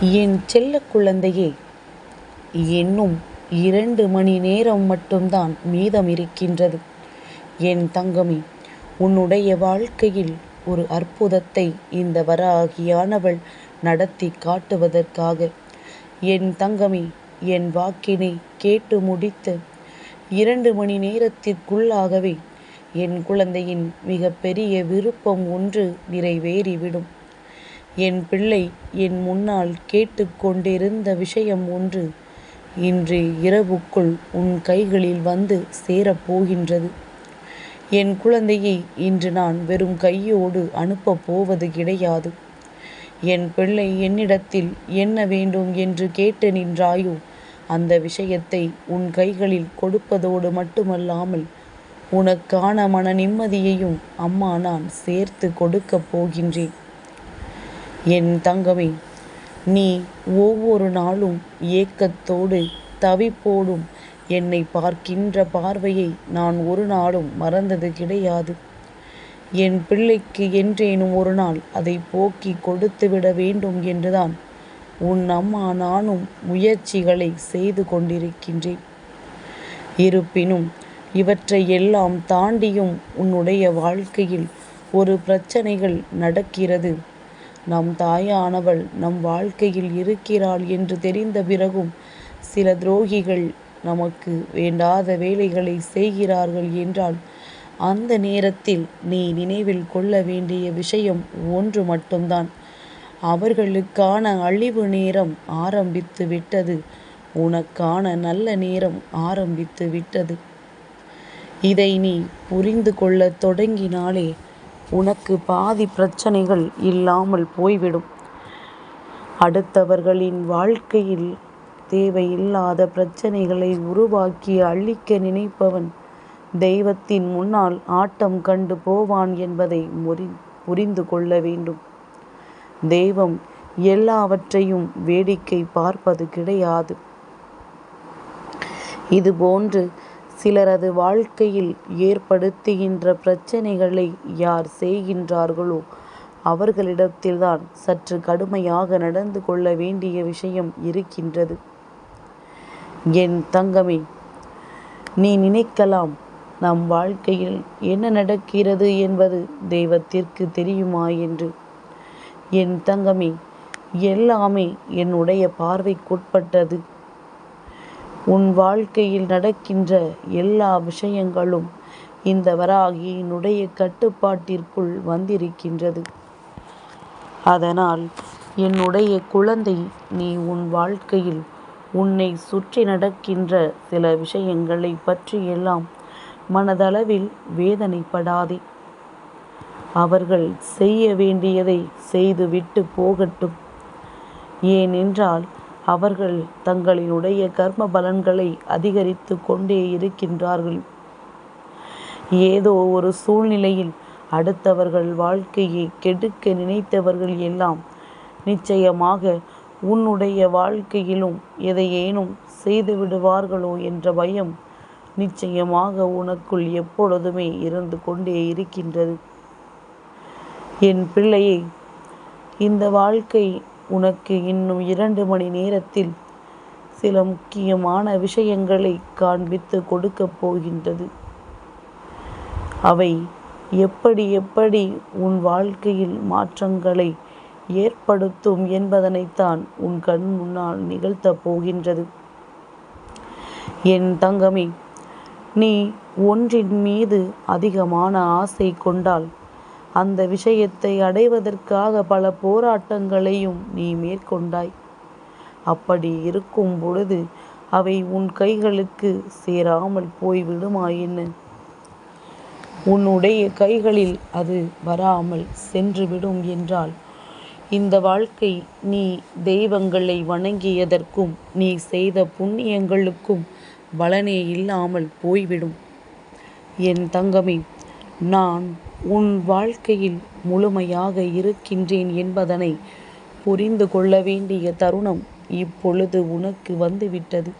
என் செல்ல குழந்தையே இன்னும் இரண்டு மணி நேரம் மட்டும்தான் மீதம் இருக்கின்றது. என் தங்கமே உன்னுடைய வாழ்க்கையில் ஒரு அற்புதத்தை இந்த வராகியானவள் நடத்தி காட்டுவதற்காக. என் தங்கமே என் வாக்கினை கேட்டு முடித்து இரண்டு மணி நேரத்திற்குள்ளாகவே என் குழந்தையின் மிகப்பெரிய விருப்பம் ஒன்று நிறைவேறிவிடும். என் பிள்ளை என் முன்னால் கேட்டுக்கொண்டிருந்த விஷயம் ஒன்று இன்று இரவுக்குள் உன் கைகளில் வந்து சேரப்போகின்றது என் குழந்தையை இன்று நான் வெறும் கையோடு அனுப்பப் போவது கிடையாது. என் பிள்ளை என்னிடத்தில் என்ன வேண்டும் என்று கேட்டு நின்றாயோ அந்த விஷயத்தை உன் கைகளில் கொடுப்பதோடு மட்டுமல்லாமல் உனக்கான மன நிம்மதியையும் அம்மா நான் சேர்த்து கொடுக்கப் போகின்றேன். என் தங்கமே நீ ஒவ்வொரு நாளும் ஏக்கத்தோடு தவிப்போடும் என்னை பார்க்கின்ற பார்வையை நான் ஒரு நாளும் மறந்தது கிடையாது. என் பிள்ளைக்கு என்றேனும் ஒரு நாள் அதை போக்கி கொடுத்துவிட வேண்டும் என்றுதான் உன் அம்மா நானும் முயற்சிகளை செய்து கொண்டிருக்கின்றேன். இருப்பினும் இவற்றை எல்லாம் தாண்டியும் உன்னுடைய வாழ்க்கையில் ஒரு பிரச்சனைகள் நடக்கிறது. நம் தாயானவள் நம் வாழ்க்கையில் இருக்கிறாள் என்று தெரிந்த பிறகும் சில துரோகிகள் நமக்கு வேண்டாத வேலைகளை செய்கிறார்கள் என்றால் அந்த நேரத்தில் நீ நினைவில் கொள்ள வேண்டிய விஷயம் ஒன்று மட்டும்தான். அவர்களுக்கான அழிவு நேரம் ஆரம்பித்து விட்டது. உனக்கான நல்ல நேரம் ஆரம்பித்து விட்டது. இதை நீ புரிந்து கொள்ளத் தொடங்கினாலே உனக்கு பாதி பிரச்சனைகள் இல்லாமல் போய்விடும். அடுத்தவர்களின் வாழ்க்கையில் தேவையில்லாத பிரச்சனைகளை உருவாக்கி அழிக்க நினைப்பவன் தெய்வத்தின் முன்னால் ஆட்டம் கண்டு போவான் என்பதை முறி புரிந்து கொள்ள வேண்டும். தெய்வம் எல்லாவற்றையும் வேடிக்கை பார்ப்பது கிடையாது. இதுபோன்று சிலரது வாழ்க்கையில் ஏற்படுத்துகின்ற பிரச்சனைகளை யார் செய்கின்றார்களோ அவர்களிடத்தில்தான் சற்று கடுமையாக நடந்து கொள்ள வேண்டிய விஷயம் இருக்கின்றது. என் தங்கமே நீ நினைக்கலாம் நம் வாழ்க்கையில் என்ன நடக்கிறது என்பது தெய்வத்திற்கு தெரியுமா என்று. என் தங்கமே எல்லாமே என்னுடைய பார்வைக்குட்பட்டது. உன் வாழ்க்கையில் நடக்கின்ற எல்லா விஷயங்களும் இந்த வராகியினுடைய கட்டுப்பாட்டிற்குள் வந்திருக்கின்றது. அதனால் என்னுடைய குழந்தை நீ உன் வாழ்க்கையில் உன்னை சுற்றி நடக்கின்ற சில விஷயங்களை பற்றியெல்லாம் மனதளவில் வேதனைப்படாதே. அவர்கள் செய்ய வேண்டியதை செய்துவிட்டு போகட்டும். ஏனென்றால் அவர்கள் தங்களினுடைய கர்ம பலன்களை அதிகரித்து கொண்டே இருக்கின்றார்கள். ஏதோ ஒரு சூழ்நிலையில் அடுத்தவர்கள் வாழ்க்கையை கெடுக்க நினைத்தவர்கள் எல்லாம் நிச்சயமாக உன்னுடைய வாழ்க்கையிலும் எதையேனும் செய்து விடுவார்களோ என்ற பயம் நிச்சயமாக உனக்குள் எப்பொழுதுமே இருந்து கொண்டே இருக்கின்றது. என் பிள்ளையை இந்த வாழ்க்கை உனக்கு இன்னும் இரண்டு மணி நேரத்தில் சில முக்கியமான விஷயங்களை காண்பித்து கொடுக்கப் போகின்றது. அவை எப்படி எப்படி உன் வாழ்க்கையில் மாற்றங்களை ஏற்படுத்தும் என்பதனைத்தான் உன் கண் முன்னால் நிகழ்த்தப் போகின்றது. என் தங்கமே நீ ஒன்றின் மீது அதிகமான ஆசை கொண்டால் அந்த விஷயத்தை அடைவதற்காக பல போராட்டங்களையும் நீ மேற்கொண்டாய். அப்படி இருக்கும் பொழுது அவை உன் கைகளுக்கு சேராமல் போய்விடுமா உன்னுடைய கைகளில் அது வராமல் சென்றுவிடும் என்றால் இந்த வாழ்க்கை நீ தெய்வங்களை வணங்கியதற்கும் நீ செய்த புண்ணியங்களுக்கும் பலனே இல்லாமல் போய்விடும். என் தங்கமே நான் உன் வாழ்க்கையில் முழுமையாக இருக்கின்றேன் என்பதனை புரிந்து கொள்ள வேண்டிய தருணம் இப்பொழுது உனக்கு வந்துவிட்டது.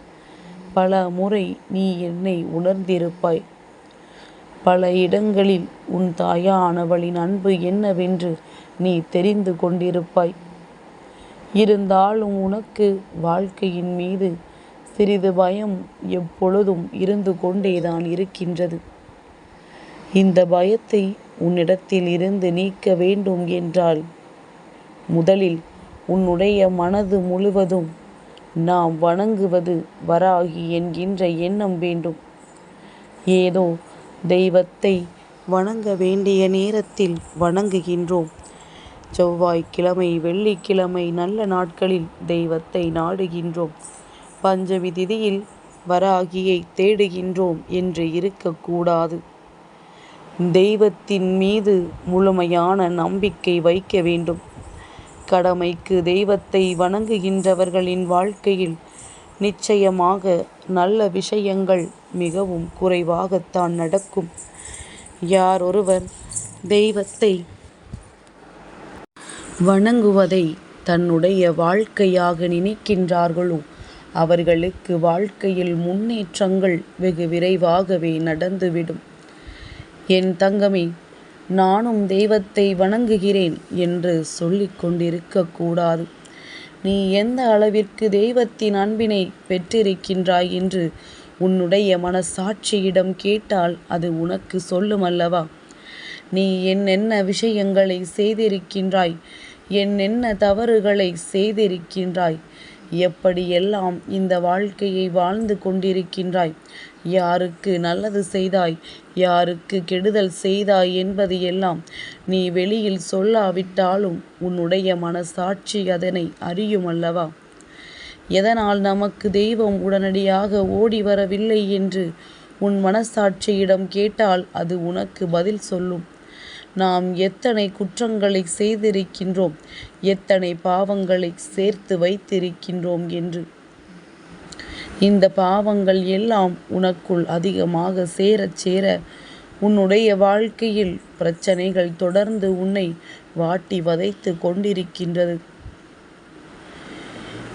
பல முறை நீ என்னை உணர்ந்திருப்பாய். பல இடங்களில் உன் தாயானவளின் அன்பு என்னவென்று நீ தெரிந்து கொண்டிருப்பாய். இருந்தாலும் உனக்கு வாழ்க்கையின் மீது சிறிது பயம் எப்பொழுதும் இருந்து கொண்டேதான் இருக்கின்றது. இந்த பயத்தை உன்னிடத்தில் இருந்து நீக்க வேண்டும் என்றால் முதலில் உன்னுடைய மனது முழுவதும் நாம் வணங்குவது வராகி என்கின்ற எண்ணம் வேண்டும். ஏதோ தெய்வத்தை வணங்க வேண்டிய நேரத்தில் வணங்குகின்றோம். செவ்வாய்க்கிழமை வெள்ளிக்கிழமை நல்ல நாட்களில் தெய்வத்தை நாடுகின்றோம். பஞ்சமி திதியில் வராகியை தேடுகின்றோம் என்று இருக்கக்கூடாது. தெய்வத்தின் மீது முழுமையான நம்பிக்கை வைக்க வேண்டும். கடமைக்கு தெய்வத்தை வணங்குகின்றவர்களின் வாழ்க்கையில் நிச்சயமாக நல்ல விஷயங்கள் மிகவும் குறைவாகத்தான் நடக்கும். யார் ஒருவர் தெய்வத்தை வணங்குவதை தன்னுடைய வாழ்க்கையாக நினைக்கின்றார்களோ அவர்களுக்கு வாழ்க்கையில் முன்னேற்றங்கள் வெகு விரைவாகவே நடந்துவிடும். என் தங்கமே நானும் தெய்வத்தை வணங்குகிறேன் என்று சொல்லிக் கொண்டிருக்கக்கூடாது நீ எந்த அளவிற்கு தெய்வத்தின் அன்பினை பெற்றிருக்கின்றாய் என்று உன்னுடைய மனசாட்சியிடம் கேட்டால் அது உனக்கு சொல்லும் அல்லவா? நீ என்னென்ன விஷயங்களை செய்திருக்கின்றாய்? என்னென்ன தவறுகளை செய்திருக்கின்றாய்? எப்படியெல்லாம் இந்த வாழ்க்கையை வாழ்ந்து கொண்டிருக்கின்றாய்? யாருக்கு நல்லது செய்தாய்? யாருக்கு கெடுதல் செய்தாய் என்பது எல்லாம் நீ வெளியில் சொல்லாவிட்டாலும் உன்னுடைய மனசாட்சி அதனை அறியும் அல்லவா? எதனால் நமக்கு தெய்வம் உடனடியாக ஓடி வரவில்லை என்று உன் மனசாட்சியிடம் கேட்டால் அது உனக்கு பதில் சொல்லும். நாம் எத்தனை குற்றங்களை செய்திருக்கின்றோம் எத்தனை பாவங்களை சேர்த்து வைத்திருக்கின்றோம் என்று. இந்த பாவங்கள் எல்லாம் உனக்குள் அதிகமாக சேரச் சேர உன்னுடைய வாழ்க்கையில் பிரச்சனைகள் தொடர்ந்து உன்னை வாட்டி வதைத்து கொண்டிருக்கின்றது.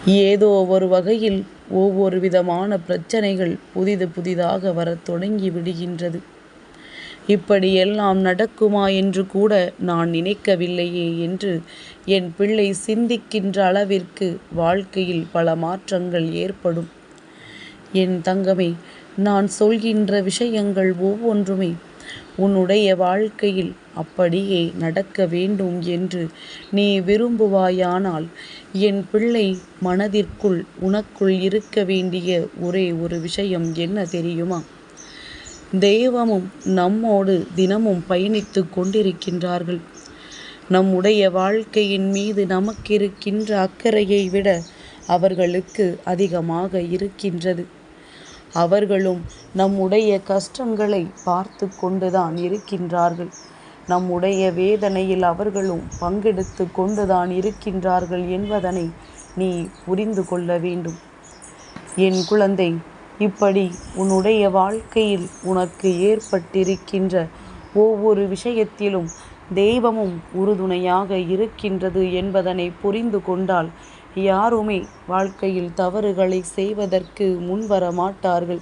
ஏதோ ஒரு வகையில் ஒவ்வொரு விதமான பிரச்சனைகள் புதிது புதிதாக வரத் தொடங்கி விடுகின்றது. இப்படியெல்லாம் நடக்குமா என்று கூட நான் நினைக்கவில்லையே என்று என் பிள்ளை சிந்திக்கின்ற அளவிற்கு வாழ்க்கையில் பல மாற்றங்கள் ஏற்படும். என் தங்கமே நான் சொல்கின்ற விஷயங்கள் ஒவ்வொன்றுமே உன்னுடைய வாழ்க்கையில் அப்படியே நடக்க வேண்டும் என்று நீ விரும்புவாயானால் என் பிள்ளை மனதிற்குள் உனக்குள் இருக்க வேண்டிய ஒரே ஒரு விஷயம் என்ன தெரியுமா? தெய்வமும் நம்மோடு தினமும் பயணித்து கொண்டிருக்கின்றார்கள். நம்முடைய வாழ்க்கையின் மீது நமக்கிருக்கின்ற அக்கறையை விட அவர்களுக்கு அதிகமாக இருக்கின்றது. அவர்களும் நம்முடைய கஷ்டங்களை பார்த்து கொண்டுதான் இருக்கின்றார்கள். நம்முடைய வேதனையில் அவர்களும் பங்கெடுத்து கொண்டுதான் இருக்கின்றார்கள் என்பதனை நீ புரிந்து கொள்ள வேண்டும். என் குழந்தை இப்படி உன்னுடைய வாழ்க்கையில் உனக்கு ஏற்பட்டிருக்கின்ற ஒவ்வொரு விஷயத்திலும் தெய்வமும் உறுதுணையாக இருக்கின்றது என்பதனை புரிந்து கொண்டால் யாருமே வாழ்க்கையில் தவறுகளை செய்வதற்கு முன்வர மாட்டார்கள்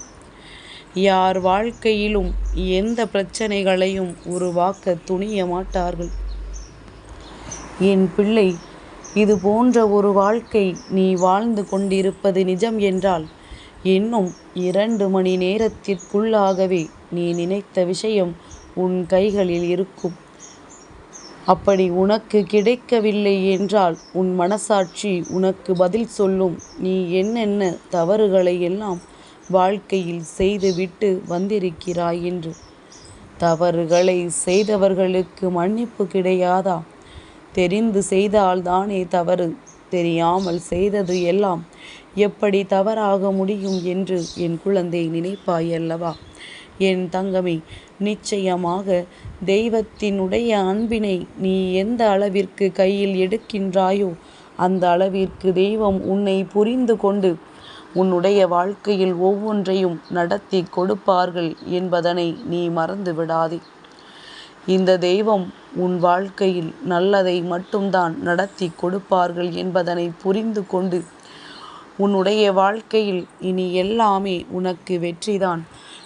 யார் வாழ்க்கையிலும் எந்த பிரச்சனைகளையும் உருவாக்க துணிய மாட்டார்கள் என் பிள்ளை இது போன்ற ஒரு வாழ்க்கை நீ வாழ்ந்து கொண்டிருப்பது நிஜம் என்றால் இன்னும் இரண்டு மணி நேரத்திற்குள்ளாகவே நீ நினைத்த விஷயம் உன் கைகளில் இருக்கும். அப்படி உனக்கு கிடைக்கவில்லை என்றால் உன் மனசாட்சி உனக்கு பதில் சொல்லும். நீ என்னென்ன தவறுகளை எல்லாம் வாழ்க்கையில் செய்துவிட்டு வந்திருக்கிறாய் என்று. தவறுகளை செய்தவர்களுக்கு மன்னிப்பு கிடையாதா? தெரிந்து செய்தால்தானே தவறு. தெரியாமல் செய்தது எல்லாம் எப்படி தவறாக முடியும் என்று என் குழந்தை நினைப்பாயல்லவா என் தங்கமே நிச்சயமாக தெய்வத்தினுடைய அன்பினை நீ எந்த அளவிற்கு கையில் எடுக்கின்றாயோ அந்த அளவிற்கு தெய்வம் உன்னை புரிந்து கொண்டு உன்னுடைய வாழ்க்கையில் ஒவ்வொன்றையும் நடத்தி கொடுப்பார்கள் என்பதனை நீ மறந்து விடாதே. இந்த தெய்வம் உன் வாழ்க்கையில் நல்லதை மட்டும்தான் நடத்தி கொடுப்பார்கள் என்பதனை புரிந்து கொண்டு உன்னுடைய வாழ்க்கையில் இனி எல்லாமே உனக்கு வெற்றிதான்.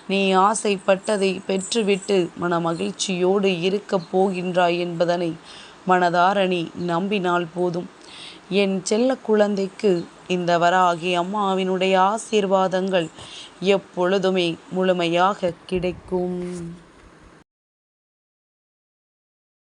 நீ ஆசைப்பட்டதை பெற்றுவிட்டு மன மகிழ்ச்சியோடு இருக்கப் போகின்றாய் என்பதனை மனதாரணி நம்பினால் போதும். என் செல்ல குழந்தைக்கு இந்த வராகி அம்மாவினுடைய ஆசீர்வாதங்கள் எப்பொழுதுமே முழுமையாக கிடைக்கும்.